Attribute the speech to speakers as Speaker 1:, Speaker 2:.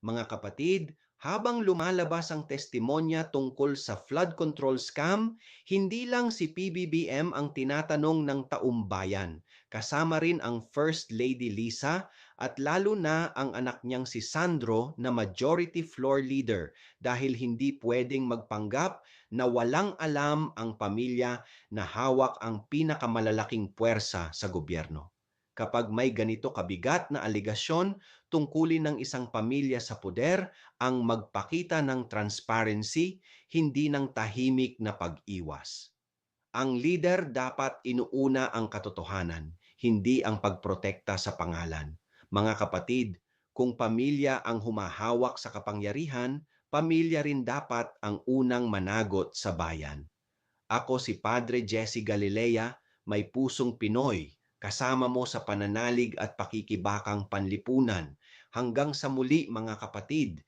Speaker 1: Mga kapatid, habang lumalabas ang testimonya tungkol sa flood control scam, hindi lang si PBBM ang tinatanong ng taumbayan. Kasama rin ang First Lady Lisa at lalo na ang anak niyang si Sandro na majority floor leader dahil hindi pwedeng magpanggap na walang alam ang pamilya na hawak ang pinakamalalaking puwersa sa gobyerno. Kapag may ganito kabigat na aligasyon tungkulin ng isang pamilya sa puder, ang magpakita ng transparency, hindi ng tahimik na pag-iwas. Ang leader dapat inuuna ang katotohanan, hindi ang pagprotekta sa pangalan. Mga kapatid, kung pamilya ang humahawak sa kapangyarihan, pamilya rin dapat ang unang managot sa bayan. Ako si Padre Jesse Galilea, may pusong Pinoy, kasama mo sa pananalig at pakikibakang panlipunan. Hanggang sa muli mga kapatid,